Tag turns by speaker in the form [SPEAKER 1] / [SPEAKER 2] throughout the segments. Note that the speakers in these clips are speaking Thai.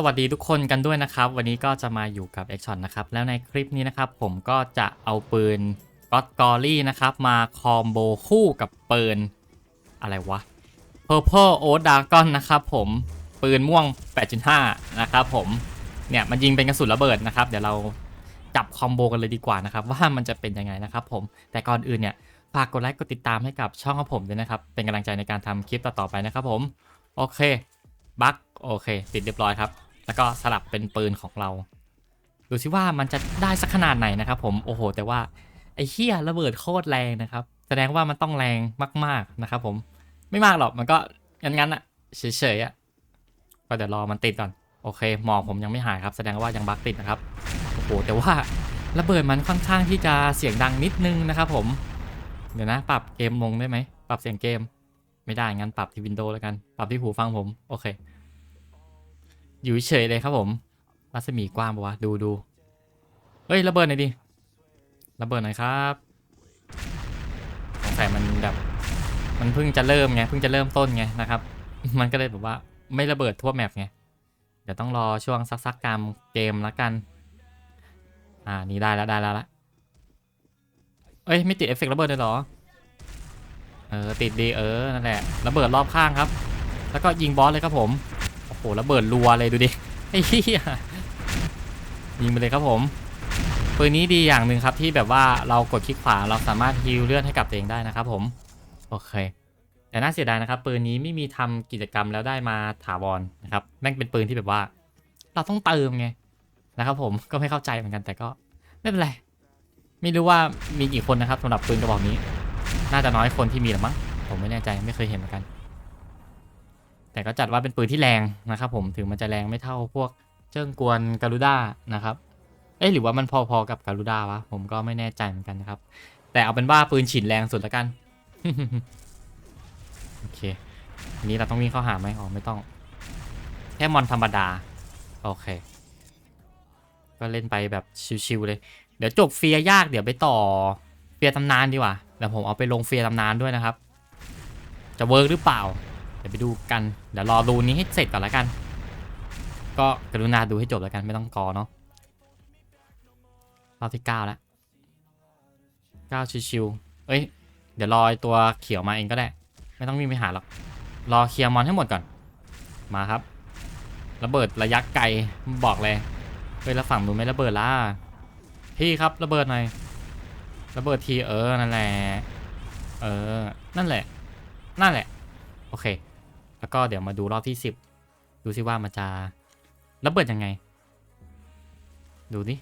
[SPEAKER 1] สวัสดีทุกคนกันด้วยนะครับ วันนี้ก็จะมาอยู่กับ a c t i o n นะครับ แล้วในคลิปนี้นะครับ ผมก็จะเอาปืน God g o r y นะครับ มาคอมโบคู่กับปืน อะไรวะ Purple Oat Dragon นะครับผมปืนม่วง 8.5 นะครับผมเนี่ยมันยิงเป็นกระสุนระเบิดนะครับ เดี๋ยวเราจับคอมโบกันเลยดีกว่านะครับ ว่ามันจะเป็นยังไงนะครับผมแต่ก่อนอื่นเนี่ยฝากกดไลค์กดติดตามให้กับช่องของผมด้วยนะครับ เป็นกำลังใจในการทำคลิปต่อๆไปนะครับผมโอเคบั๊กโอเค ติดเรียบร้อยครับ แล้วก็สลับเป็นปืนของเรา ดูสิว่ามันจะได้สักขนาดไหนนะครับผมโอ้โห แต่ว่าไอ้เฮียระเบิดโคตรแรงนะครับ แสดงว่ามันต้องแรงมาก ๆนะครับผมไม่มากหรอกมันก็งั้นๆอะเฉยๆอะก็เดี๋ยวรอมันติดก่อนโอเคหมอกผมยังไม่หายครับ แสดงว่ายังบั๊กติดนะครับโอ้โหแต่ว่าระเบิดมันค่อนข้างที่จะเสียงดังนิดนึงนะครับผมเดี๋ยวนะปรับเกมลงได้ไหมปรับเสียงเกม ไม่ได้งั้นปรับที่วินโดว์แล้วกัน ปรับที่หูฟังผมโอเค อยู่เฉยเลยครับผม รัศมีกว้างปะวะ ดูดูเฮ้ยระเบิดหน่อยดิ ระเบิดหน่อยครับสงสัยมันแบบ มันเพิ่งจะเริ่มไง เพิ่งจะเริ่มต้นไงนะครับ มันก็เลยแบบว่าไม่ระเบิดทั่วแมปไง เดี๋ยวต้องรอช่วงซักซักๆกรรมเกมแล้วกัน อ่า นี่ได้แล้วได้แล้วละเอ้ยไม่ติดเอฟเฟกต์ระเบิดเลยเหรอ เออติดดีเออนั่นแหละระเบิดรอบข้างครับ แล้วก็ยิงบอสเลยครับผม โอ้โหระเบิดรัวเลยดูดิไอ้เหี้ยยิงไปเลยครับผมปืนนี้ดีอย่างหนึ่งครับที่แบบว่าเรากดคลิกขวาเราสามารถฮิลเลือดให้กับตัวเองได้นะครับผมโอเค แต่น่าเสียดายนะครับ ปืนนี้ไม่มีทำกิจกรรมแล้วได้มาถาวรนะครับแม่งเป็นปืนที่แบบว่า เราต้องเติมไงนะครับ ผมก็ไม่เข้าใจเหมือนกันแต่ก็ไม่เป็นไรไม่รู้ว่ามีกี่คนนะครับสำหรับปืนกระบอกนี้ น่าจะน้อยคนที่มีหรือมั้งผมไม่แน่ใจไม่เคยเห็นเหมือนกัน แต่ก็จัดว่าเป็นปืนที่แรงนะครับผมถึงมันจะแรงไม่เท่าพวกเจิ้งกวนการูด้านะครับเอ๊ะหรือว่ามันพอๆกับการูด้าวะผมก็ไม่แน่ใจเหมือนกันนะครับ แต่เอาเป็นว่าปืนฉินแรงสุดละกันโอเคอันนี้เราต้องวิ่งเข้าหาไหมอ๋อไม่ต้อง แค่มอนธรรมดาโอเค ก็เล่นไปแบบชิวๆเลย เดี๋ยวจบเฟียร์ยากเดี๋ยวไปต่อเฟียร์ตำนานดีกว่าเดี๋ยวผมเอาไปลงเฟียร์ตำนานด้วยนะครับ จะเวิร์กหรือเปล่า เดี๋ยวไปดูกัน เดี๋ยวรอรูนี้ให้เสร็จก่อนแล้วกัน ก็กรุณาดูให้จบแล้วกันไม่ต้องกอเนาะรอบที่เก้าแล้วเก้าชิวๆเอ้ย เดี๋ยวรอไอตัวเขียวมาเองก็ได้ ไม่ต้องวิ่งไปหาหรอก รอเคลียร์มอนให้หมดก่อน มาครับ ระเบิดระยะไกลบอกเลยเฮ้ยแล้วฝั่งนู้นไม่ระเบิดล่ะ พี่ครับระเบิดหน่อย ระเบิดทีเออ นั่นแหละ เออ นั่นแหละ นั่นแหละ โอเค แล้วก็เดี๋ยวมาดูรอบที่สิบดูซิว่ามันจะระเบิดยังไง ดูดิ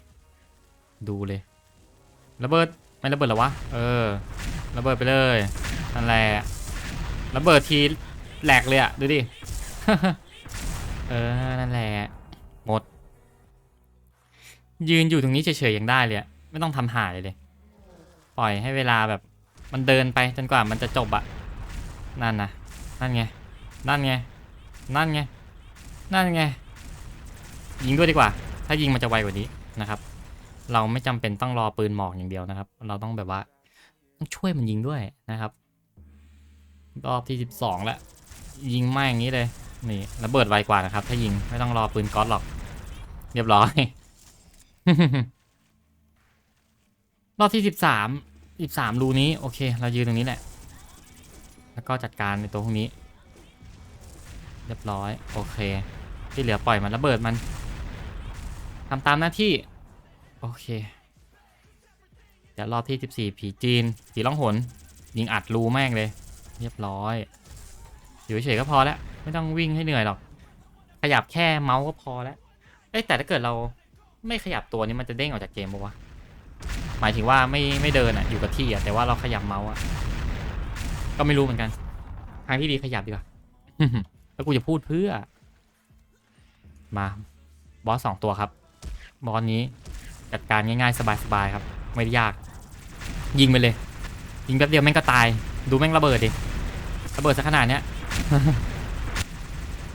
[SPEAKER 1] ดูเลยระเบิดไม่ระเบิดหรอวะเออระเบิดไปเลยนั่นแหละระเบิดทีแหลกเลยอะดูดิเออนั่นแหละหมด ยืนอยู่ตรงนี้เฉยๆยังได้เลยไม่ต้องทำหายเลย ปล่อยให้เวลาแบบมันเดินไปจนกว่ามันจะจบอะนั่นนะนั่นไง นั่นไง นั่นไง นั่นไง ยิงด้วยดีกว่า ถ้ายิงมันจะไวกว่านี้นะครับ เราไม่จำเป็นต้องรอปืนหมอกอย่างเดียวนะครับ เราต้องแบบว่าต้องช่วยมันยิงด้วยนะครับ รอบที่สิบสองแล้ว ยิงไม่อย่างนี้เลย นี่ระเบิดไวกว่านะครับ ถ้ายิงไม่ต้องรอปืนก๊อตหรอก เรียบร้อย รอบที่สิบสามสิบสามรูนี้ โอเค เรายืนตรงนี้แหละ แล้วก็จัดการในตัวพวกนี้ เรียบร้อย โอเค ที่เหลือปล่อยมันระเบิดมันทำตามหน้าที่ โอเคเดี๋ยวรอบที่ 14 ผีจีน ผีล่องหน ยิงอัดรูแม่งเลย เรียบร้อย อยู่เฉยก็พอแล้ว ไม่ต้องวิ่งให้เหนื่อยหรอก ขยับแค่เมาส์ก็พอแล้ว เอ้แต่ถ้าเกิดเราไม่ขยับตัวนี้มันจะเด้งออกจากเกมปะวะ หมายถึงว่าไม่ไม่เดินอะอยู่กับที่อะแต่ว่าเราขยับเมาส์อะก็ไม่รู้เหมือนกัน ทางที่ดีขยับดีกว่า แล้วกูจะพูดเพื่อ มา บอสสองตัวครับ บอสนี้จัดการง่ายๆ สบายๆครับ ไม่ได้ยาก ยิงไปเลย ยิงแป๊บเดียวแม่งก็ตาย ดูแม่งระเบิดดิ ระเบิดสักขนาดเนี้ย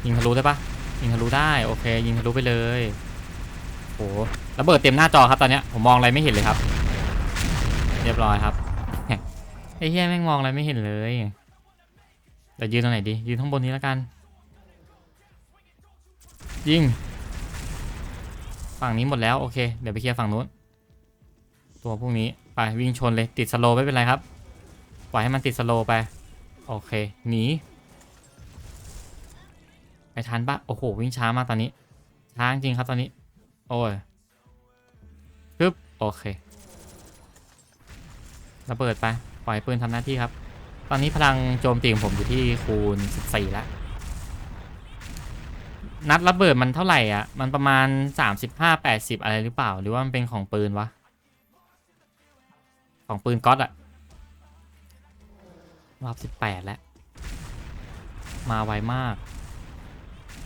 [SPEAKER 1] ยิงทะลุได้ปะยิงทะลุได้โอเค ยิงทะลุไปเลยโหระเบิดเต็มหน้าจอครับตอนเนี้ยผมมองอะไรไม่เห็นเลยครับ เรียบร้อยครับไอ้เหี้ยแม่งมองอะไรไม่เห็นเลยเดี๋ยวยืนตรงไหนดียืนข้างบนนี้แล้วกัน ยิง ฝั่งนี้หมดแล้ว โอเค เดี๋ยวไปเคลียร์ฝั่งนู้น ตัวพวกนี้ ไปวิ่งชนเลยติดสโลไม่เป็นไรครับ ปล่อยให้มันติดสโลไป โอเค หนี ไปทันปะโอ้โห วิ่งช้ามากตอนนี้ ช้าจริงครับตอนนี้ โอ้ยปึ๊บ โอเค ระเบิดไป ปล่อยปืนทำหน้าที่ครับ ตอนนี้พลังโจมตีของผมอยู่ที่คูณ 14แล้ว นัดระเบิดมันเท่าไหร่อะ มันประมาณ 35 80 อะไรหรือเปล่า หรือว่ามันเป็นของปืนวะ ของปืนก๊อตอะรอบ18 แล้ว มาไวมาก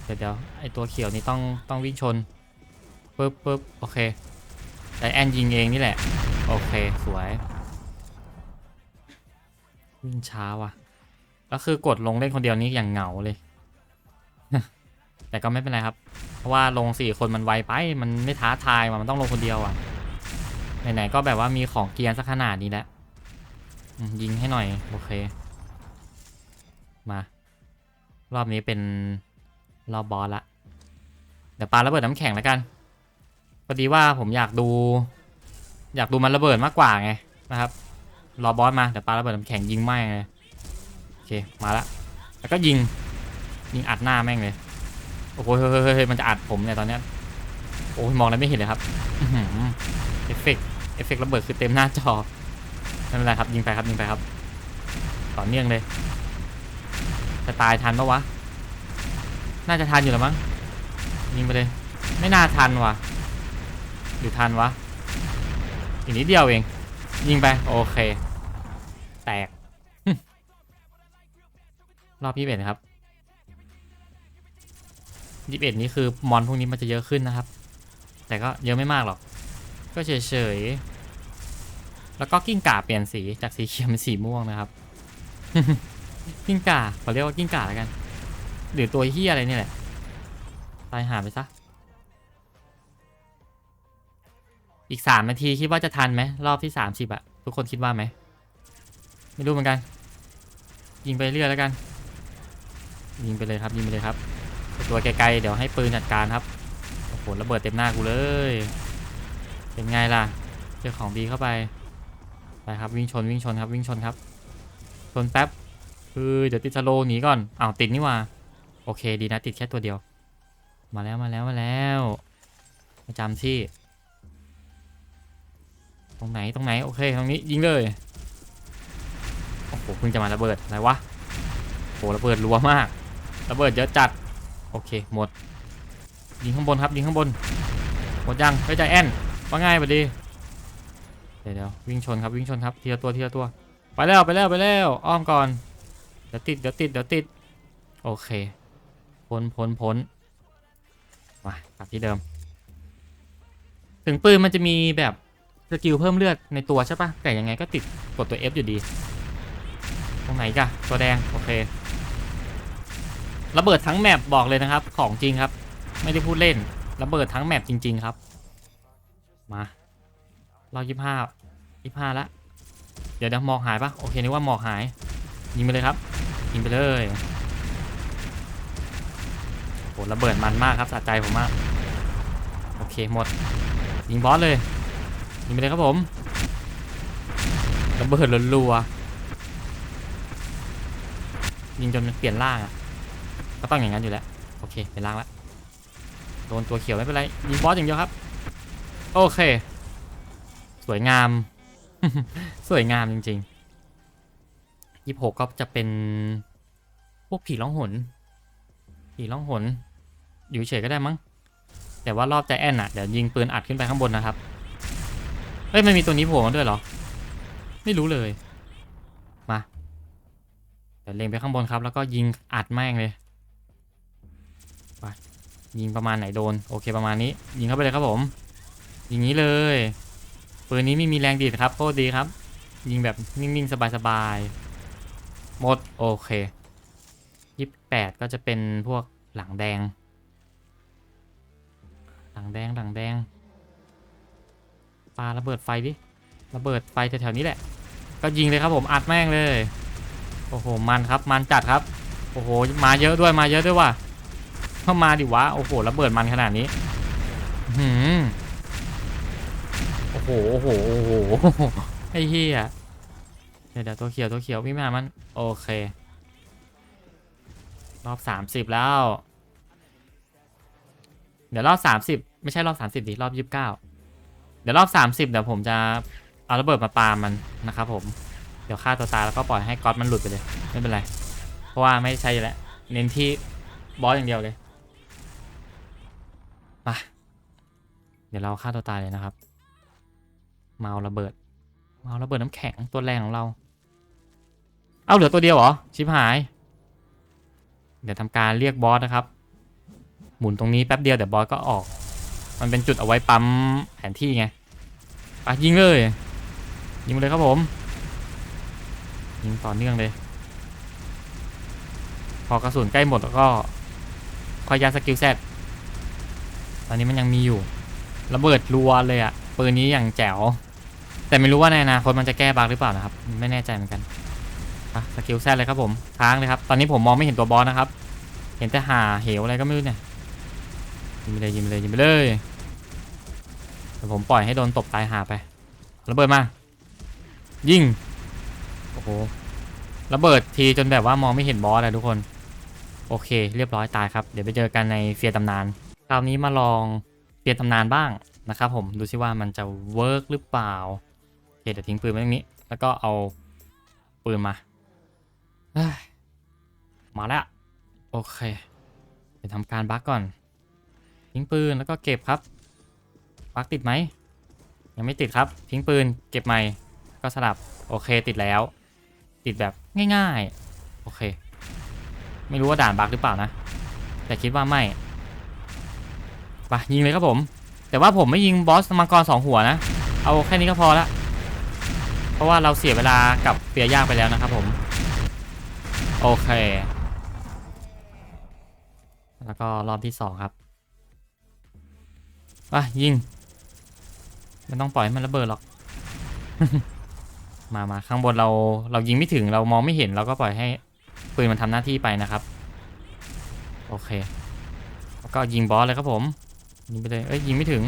[SPEAKER 1] เดี๋ยวเดี๋ยวไอตัวเขียวนี่ต้องต้องวิ่งชนปึ๊บปึ๊บโอเคใจแอนยิงเองนี่แหละ โอเค สวย วิ่งช้าว่ะแล้วคือกดลงเล่นคนเดียวนี่อย่างเหงาเลย แต่ก็ไม่เป็นไรครับ เพราะว่าลงสี่คนมันไวไป มันไม่ท้าทายมันต้องลงคนเดียวอะ ไหนๆก็แบบว่ามีของเกียร์สักขนาดนี้แล้วยิงให้หน่อย โอเค มา รอบนี้เป็นรอบบอสละ เดี๋ยวปาระเบิดน้ำแข็งแล้วกันพอดีว่าผมอยากดู อยากดูมันระเบิดมากกว่าไงนะครับ รอบอสมาเดี๋ยวปาระเบิดน้ำแข็งยิงแม่งเลยโอเค มาละ แล้วก็ยิง ยิงอัดหน้าแม่งเลย โอ้โหเฮ้ยเฮ้ยเฮ้ยมันจะอัดผมเนี่ยตอนเนี้ยโอ้ยมองอะไรไม่เห็นเลยครับเอฟเฟกเอฟเฟกระเบิดคือเต็มหน้าจอไม่เป็นไรครับยิงไปครับยิงไปครับ ต่อเนื่องเลย จะตายทันปะวะ น่าจะทันอยู่แล้วมั้ง ยิงไปเลย ไม่น่าทันวะหรือทันวะอีกนิดเดียวเอง ยิงไป โอเค แตก รอบยี่สิบเอ็ดครับ ยี่สิบเอ็ดนี้คือมอนพวกนี้มันจะเยอะขึ้นนะครับ แต่ก็เยอะไม่มากหรอก ก็เฉยๆ แล้วก็กิ้งก่าเปลี่ยนสีจากสีเขียวเป็นสีม่วงนะครับ กิ้งก่าขอเรียกว่ากิ้งก่าแล้วกัน หรือตัวเฮียอะไรนี่แหละ ตายหาไปซะ อีกสามนาทีคิดว่าจะทันไหมรอบที่สามสิบอะทุกคนคิดว่าไหม ไม่รู้เหมือนกัน ยิงไปเรื่อยแล้วกัน ยิงไปเลยครับ ยิงไปเลยครับ ตัวไกลๆเดี๋ยวให้ปืนจัดการครับโอ้โหระเบิดเต็มหน้ากูเลย เป็นไงล่ะเจอของดีเข้าไปไปครับวิ่งชนวิ่งชนครับวิ่งชนครับชนแป๊บคือเดี๋ยวติดสโลหนีก่อนอ้าวติดนี่ว่าโอเคดีนะติดแค่ตัวเดียว มาแล้วมาแล้วมาแล้วประจำที่ ตรงไหนตรงไหนโอเคตรงนี้ยิงเลยโอ้โหเพิ่งจะมาระเบิดอะไรวะโอ้โหระเบิดรัวมาก ระเบิดเยอะจัด โอเคหมดยิงข้างบนครับยิงข้างบนหมดยังไปใจแอนว่าง่ายไปดีเดี๋ยวเดี๋ยววิ่งชนครับวิ่งชนครับทีละตัวทีละตัวไปแล้วไปแล้วไปแล้วอ้อมก่อนเดี๋ยวติดเดี๋ยวติดเดี๋ยวติดโอเคพ้นพ้นพ้นมากลับที่เดิม ถึงปืนมันจะมีแบบสกิลเพิ่มเลือดในตัวใช่ปะแต่ยังไงก็ติดกดตัว F อยู่ดี ตรงไหนกะตัวแดง โอเค ระเบิดทั้งแมปบอกเลยนะครับ ของจริงครับ ไม่ได้พูดเล่น ระเบิดทั้งแมปจริง ๆ ครับ มาเรายี่ห้ายี่ห้าละ เดี๋ยวเดี๋ยวหมอกหายปะโอเคนึกว่าหมอกหาย ยิงไปเลยครับ ยิงไปเลยโหระเบิดมันมากครับสะใจผมมาก โอเคหมด ยิงบอสเลย ยิงไปเลยครับผมระเบิดรัวๆยิงจนมันเปลี่ยนร่างอะ ก็ต้องอย่างนั้นอยู่แล้ว โอเคเป็นร่างแล้วโดนตัวเขียวไม่เป็นไรยิงบอสอย่างเดียวครับ โอเค สวยงาม สวยงามจริงๆยี่หกก็จะเป็น พวกผีล่องหน ผีล่องหน อยู่เฉยก็ได้มั้ง แต่ว่ารอบใจแอนอะเดี๋ยวยิงปืนอัดขึ้นไปข้างบนนะครับ เฮ้ยมันมีตัวนี้โผล่มาด้วยเหรอ ไม่รู้เลย มา เดี๋ยวเล็งไปข้างบนครับ แล้วก็ยิงอัดแม่งเลย ยิงประมาณไหนโดน โอเคประมาณนี้ ยิงเข้าไปเลยครับผมยิงนี้เลยปืนนี้ไม่มีแรงดีดครับโคตรดีครับ ยิงแบบนิ่งๆ สบายๆ หมด โอเคยี่แปดก็จะเป็นพวกหลังแดง หลังแดงหลังแดงปาระเบิดไฟดิระเบิดไฟแถวๆนี้แหละ ก็ยิงเลยครับผมอัดแม่งเลย โอ้โหมันครับมันจัดครับ โอ้โหมาเยอะด้วยมาเยอะด้วยว่ะ เข้ามาดิวะ โอ้โหระเบิดมันขนาดนี้หืมโอ้โห โอ้โห โอ้โห ไอ้เหี้ย เดี๋ยวเดี๋ยวตัวเขียวตัวเขียววิ่งมามัน โอเค รอบสามสิบแล้ว เดี๋ยวรอบสามสิบไม่ใช่รอบสามสิบดิรอบยี่สิบเก้าเดี๋ยวรอบสามสิบเดี๋ยวผมจะเอาระเบิดมาปามันนะครับผม เดี๋ยวฆ่าตัวตายแล้วก็ปล่อยให้ก๊อตมันหลุดไปเลย ไม่เป็นไร เพราะว่าไม่ใช่แล้ว เน้นที่บอสอย่างเดียวเลย มาเดี๋ยวเราฆ่าตัวตายเลยนะครับ เมาระเบิด เมาระเบิดน้ำแข็งตัวแรงของเรา เอาเหลือตัวเดียวเหรอ ชิบหาย เดี๋ยวทำการเรียกบอสนะครับ หมุนตรงนี้แป๊บเดียวเดี๋ยวบอสก็ออก มันเป็นจุดเอาไว้ปั๊มแผนที่ไงไปยิงเลย ยิงเลยครับผม ยิงต่อเนื่องเลย พอกระสุนใกล้หมดแล้วก็คอยยัดสกิลแซด ตอนนี้มันยังมีอยู่ ระเบิดรัวเลยอะปืนนี้อย่างแจ๋ว แต่ไม่รู้ว่าในอนาคตมันจะแก้บั๊กหรือเปล่านะครับ ไม่แน่ใจเหมือนกันอะสกิลแซดเลยครับผมค้างเลยครับ ตอนนี้ผมมองไม่เห็นตัวบอสนะครับ เห็นแต่หาเหวอะไรก็ไม่รู้เนี่ยยิงไปเลยยิงไปเลยยิงไปเลยเดี๋ยวผมปล่อยให้โดนตบตายหาไประเบิดมา ยิงโอ้โหระเบิดทีจนแบบว่ามองไม่เห็นบอสเลยทุกคน โอเค เรียบร้อยตายครับ เดี๋ยวไปเจอกันในเฟียร์ตำนาน คราวนี้มาลองเฟียร์ตำนานบ้างนะครับผมดูซิว่ามันจะเวิร์กหรือเปล่าโอเคเดี๋ยวทิ้งปืนไว้ตรงนี้ แล้วก็เอาปืนมา มาแล้ว โอเคเดี๋ยวทำการบักก่อน ทิ้งปืนแล้วก็เก็บครับบักติดไหม ยังไม่ติดครับ ทิ้งปืนเก็บใหม่ก็สลับโอเคติดแล้ว ติดแบบง่ายๆ โอเค ไม่รู้ว่าด่านบักหรือเปล่านะ แต่คิดว่าไม่ ไปยิงเลยครับผม แต่ว่าผมไม่ยิงบอสมังกรสองหัวนะ เอาแค่นี้ก็พอละ เพราะว่าเราเสียเวลากับเปียยากไปแล้วนะครับผม โอเค แล้วก็รอบที่สองครับไปยิงไม่ต้องปล่อยให้มันระเบิดหรอก มามาข้างบนเราเรายิงไม่ถึงเรามองไม่เห็นเราก็ปล่อยให้ปืนมันทำหน้าที่ไปนะครับ โอเค แล้วก็ยิงบอสเลยครับผม ยิงไปเลย เอ้ยยิงไม่ถึง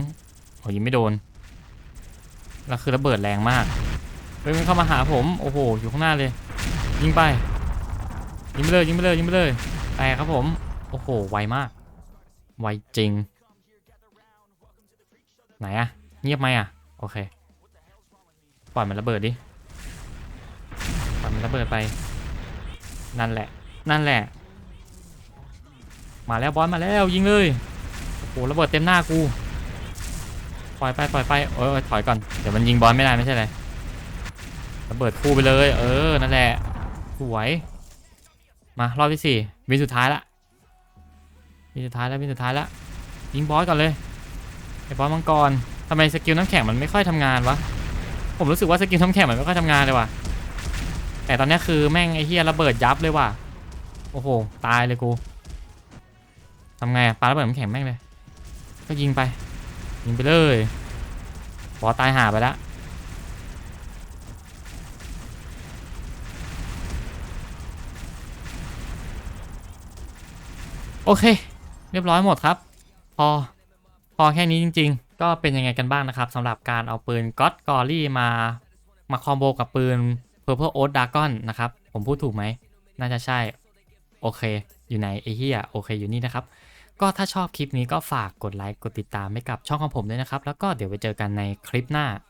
[SPEAKER 1] โอ้ยิงไม่โดน แล้วคือระเบิดแรงมาก เฮ้ยมันเข้ามาหาผม โอ้โห อยู่ข้างหน้าเลย ยิงไป ยิงไปเลย ยิงไปเลย ยิงไปเลยแตกครับผม โอ้โห ไวมาก ไวจริง ไหนอะเงียบไหมอะโอเค ปล่อยมันระเบิดดิ ปล่อยมันระเบิดไป นั่นแหละ นั่นแหละ มาแล้วบอสมาแล้วยิงเลย อ้โหระเบิดเต็มหน้ากู ปล่อยไปปล่อยไปเออถอยก่อน เดี๋ยวมันยิงบอสไม่ได้ไม่ใช่เลยระเบิดคู่ไปเลย เออ นั่นแหละ สวย มารอบที่สี่วินสุดท้ายละวินสุดท้ายแล้ววินสุดท้ายละยิงบอสก่อนเลยไอ้บอสมังกรทำไมสกิลน้ำแข็งมันไม่ค่อยทำงานวะ ผมรู้สึกว่าสกิลน้ำแข็งมันไม่ค่อยทำงานเลยว่ะ แต่ตอนนี้คือแม่งไอ้เฮียระเบิดยับเลยว่ะ โอ้โห ตายเลยกูทำไงอะปาระเบิดน้ำแข็งแม่งเลย ก็ยิงไป ยิงไปเลยบอตายหาไปแล้วโอเค เรียบร้อยหมดครับ พอพอแค่นี้จริง ๆ ก็เป็นยังไงกันบ้างนะครับสำหรับการเอาปืนก็ d กอรี่มามาคอมโบกับปืน Purple Oath Dragon นะครับ ผมพูดถูกไหม น่าจะใช่ โอเค อยู่ไหนไอ้เหี้ยโอเคอยู่นี่นะครับ ก็ถ้าชอบคลิปนี้ก็ฝากกดไลค์กดติดตามให้กับช่องของผมด้วยนะครับ แล้วก็เดี๋ยวไปเจอกันในคลิปหน้า